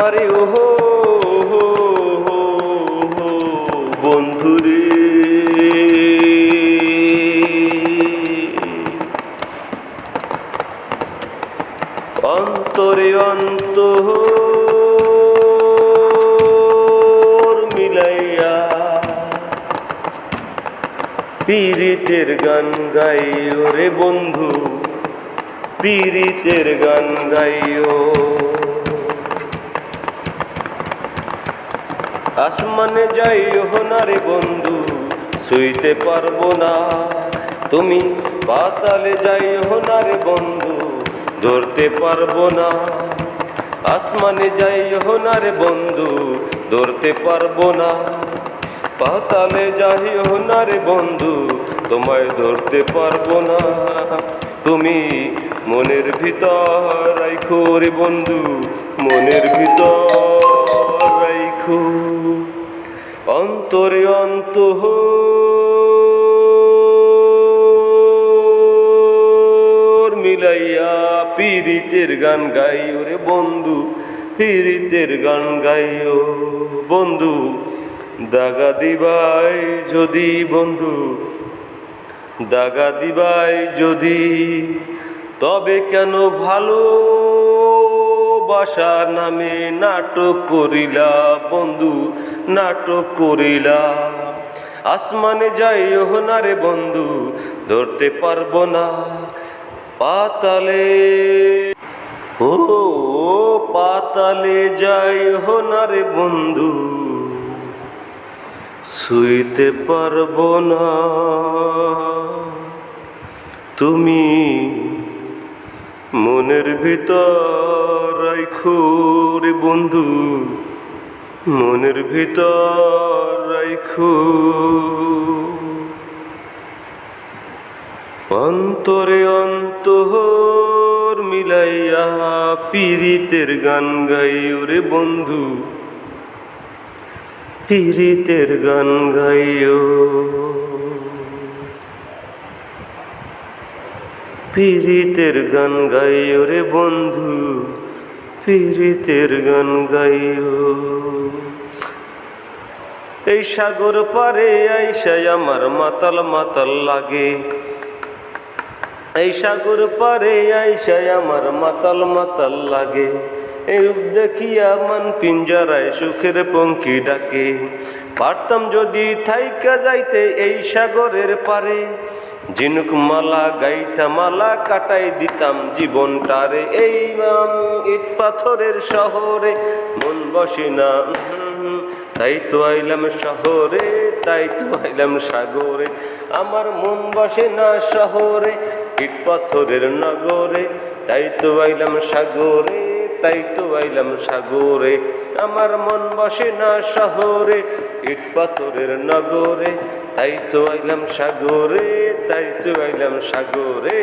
আরে ও হো বন্ধুরে। অন্তরে অন্তর মিলাইয়া পীড়িতের গান গাই ওরে বন্ধু, পীড়িতের গান গাইও। আসমানে যাইও না রে বন্ধু শুইতে পারব না। তুমি পাতালে যাইও না রে বন্ধু, ধরতে পারব না। আসমানে যাইও না রে বন্ধু, ধরতে পারব না। পাতালে যাইও না রে বন্ধু, তোমায় ধরতে পারব না। তুমি মনের ভিতর রাইখো রে বন্ধু, মনের ভিতর। অন্তরে অন্তহ মিলাইয়া পীড়িতের গান গাইও রে বন্ধু পীড়িতের গান গাইও বন্ধু। দাগা দিবাই যদি বন্ধু, দাগা দিবাই যদি, তবে কেন ভালো বাসা নামে নাটক করিলা, বন্ধু, নাটক করিলা। আসমানে যাইও না রে বন্ধু, ধরতে পারব না পাতালে। ও, পাতালে যাইও না রে বন্ধু, শুইতে পারব না। তুমি মনের ভিতর রাইখো রে বন্ধু, মনের ভিতর রাইখো অন্তরে অন্তর মিলাইয়া পীড়িতের গান গাইও রে বন্ধু পীড়িতের গান গাইও পীড়িতের গান গাইও রে বন্ধু পীড়িতের গান গাইও। এই সাগর পারে আইসাই আমার মাতাল মাতাল লাগে। এই সাগর পারে আইসাই আমার মাতাল মাতাল লাগে। এই দেখিয়া মান পিঞ্জারায় সুখের পঙ্কি ডাকে। পারতাম যদি থাইকা যাইতে এই সাগরের পারে। ঝিনুক মালা গাইতা মালা কাটাই দিতাম জীবনটারে। এই ইট পাথরের শহরে মন বসে না তাই তো আইলাম শহরে, তাই তো আইলাম সাগরে। আমার মন বসে না শহরে, ইট পাথরের নগরে। তাই তো আইলাম সাগরে। তাই তো আইলাম সাগরে। আমার মন বসে না শহরে, ইট পাথরের নগরে। তাই তো আইলাম সাগরে, তাই তো আইলাম সাগরে।